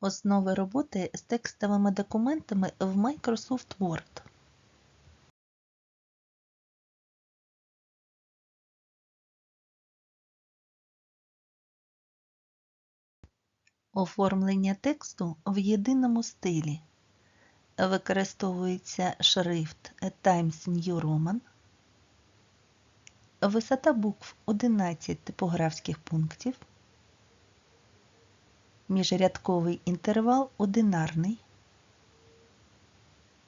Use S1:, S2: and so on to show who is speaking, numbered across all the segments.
S1: Основи роботи з текстовими документами в Microsoft Word. Оформлення тексту в єдиному стилі. Використовується шрифт Times New Roman. Висота букв 11 типографських пунктів. Міжрядковий інтервал одинарний.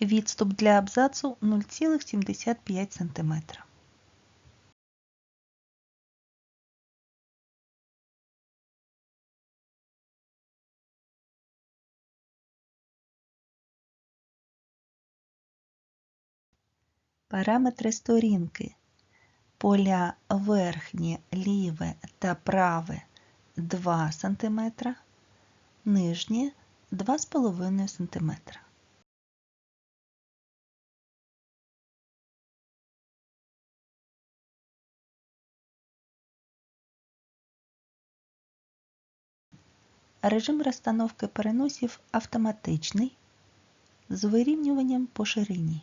S1: Відступ для абзацу 0,75 см. Параметри сторінки. Поля верхнє, ліве та праве 2 см, нижнє 2,5 см. Режим розстановки переносів автоматичний з вирівнюванням по ширині.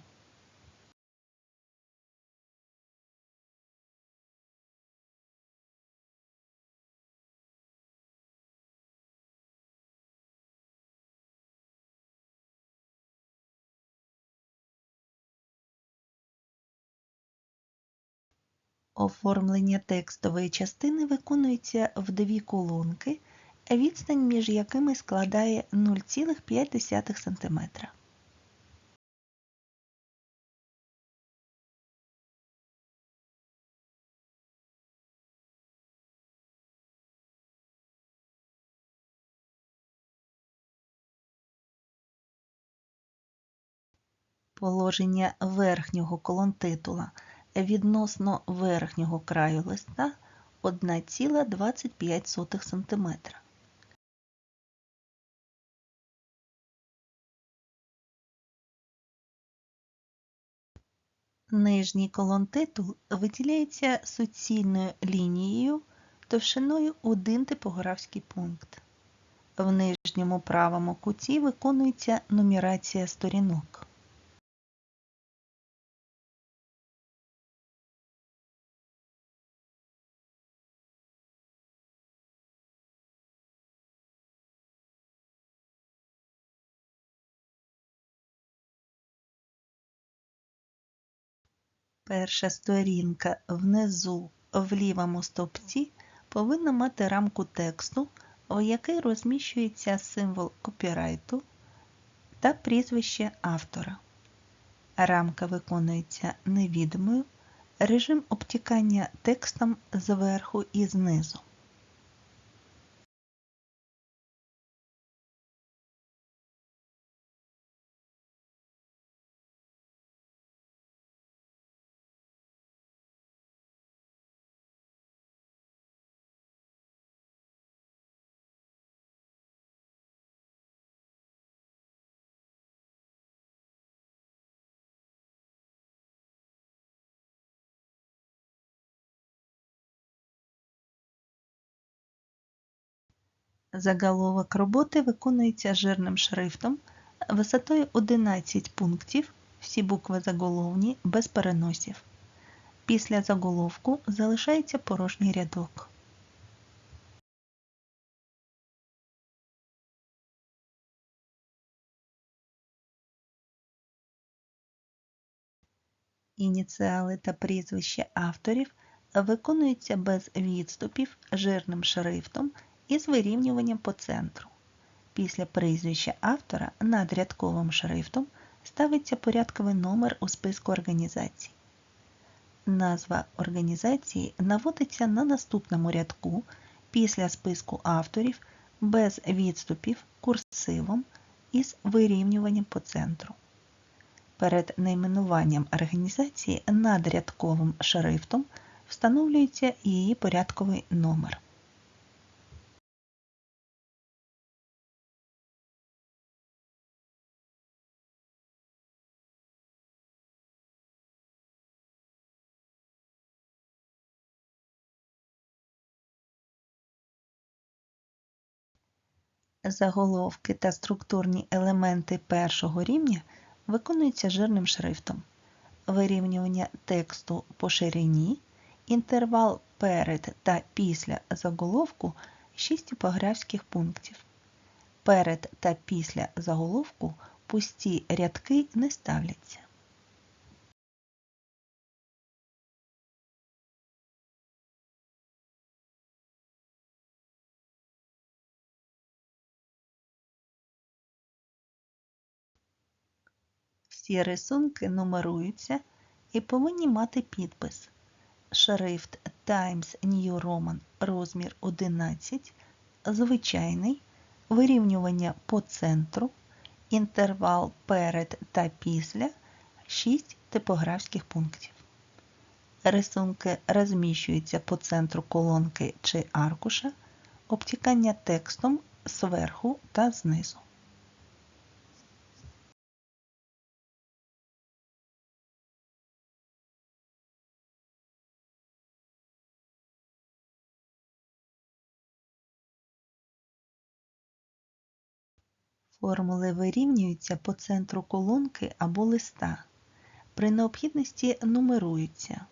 S1: Оформлення текстової частини виконується в дві колонки, відстань між якими складає 0,5 см. Положення верхнього колонтитула відносно верхнього краю листа 1,25 см. Нижній колонтитул виділяється суцільною лінією товщиною 1 типографський пункт. В нижньому правому куті виконується нумерація сторінок. Перша сторінка внизу в лівому стовпці повинна мати рамку тексту, в якій розміщується символ копірайту та прізвище автора. Рамка виконується невідомою, режим обтікання текстом зверху і знизу. Заголовок роботи виконується жирним шрифтом висотою 11 пунктів, всі букви заголовні без переносів. Після заголовку залишається порожній рядок. Ініціали та прізвище авторів виконуються без відступів жирним шрифтом із вирівнюванням по центру. Після прізвища автора над рядковим шрифтом ставиться порядковий номер у списку організацій. Назва організації наводиться на наступному рядку після списку авторів без відступів курсивом із вирівнюванням по центру. Перед найменуванням організації над рядковим шрифтом встановлюється її порядковий номер. Заголовки та структурні елементи першого рівня виконуються жирним шрифтом. Вирівнювання тексту по ширині, інтервал перед та після заголовку 6 типографських пунктів. Перед та після заголовку пусті рядки не ставляться. Всі рисунки нумеруються і повинні мати підпис. Шрифт Times New Roman розмір 11, звичайний, вирівнювання по центру, інтервал перед та після 6 типографських пунктів. Рисунки розміщуються по центру колонки чи аркуша, обтікання текстом зверху та знизу. Формули вирівнюються по центру колонки або листа. При необхідності нумеруються.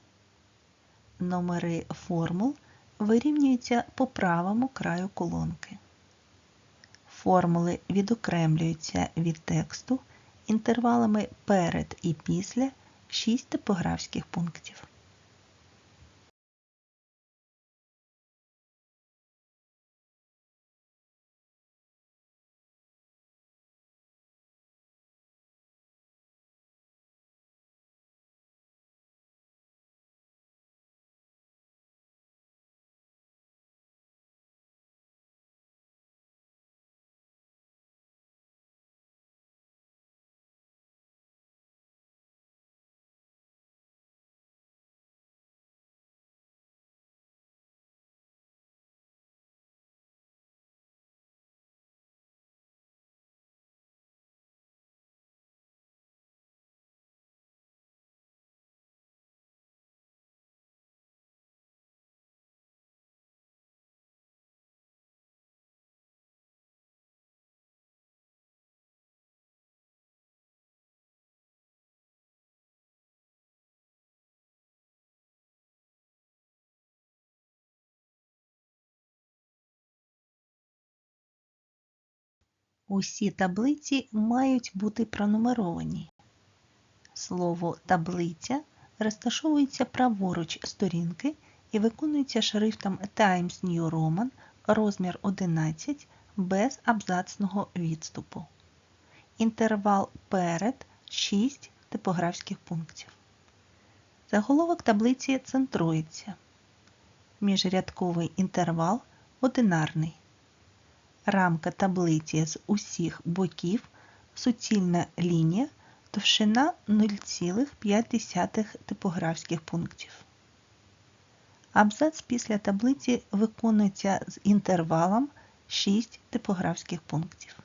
S1: Номери формул вирівнюються по правому краю колонки. Формули відокремлюються від тексту інтервалами перед і після 6 типографських пунктів. Усі таблиці мають бути пронумеровані. Слово таблиця розташовується праворуч сторінки і виконується шрифтом Times New Roman розмір 11 без абзацного відступу. Інтервал перед 6 типографських пунктів. Заголовок таблиці центрується. Міжрядковий інтервал одинарний. Рамка таблиці з усіх боків, суцільна лінія, товщина 0,5 типографських пунктів. Абзац після таблиці виконується з інтервалом 6 типографських пунктів.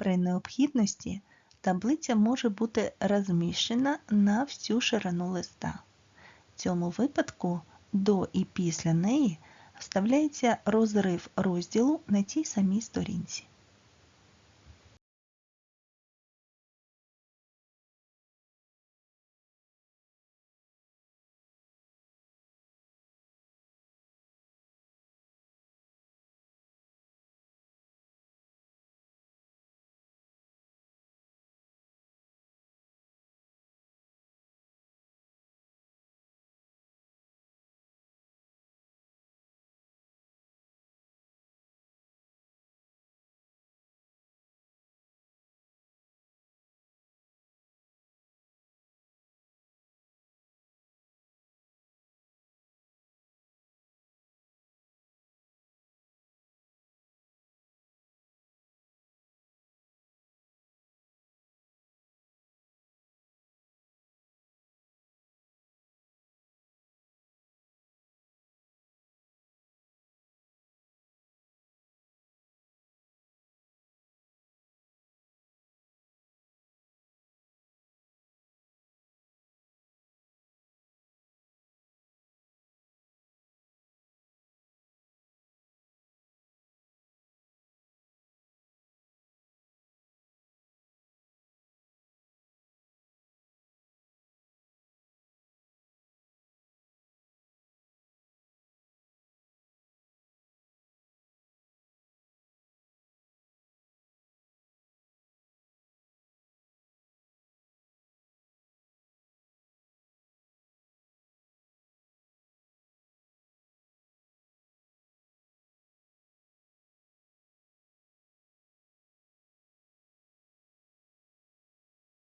S1: При необхідності таблиця може бути розміщена на всю ширину листа. В цьому випадку до і після неї вставляється розрив розділу на тій самій сторінці.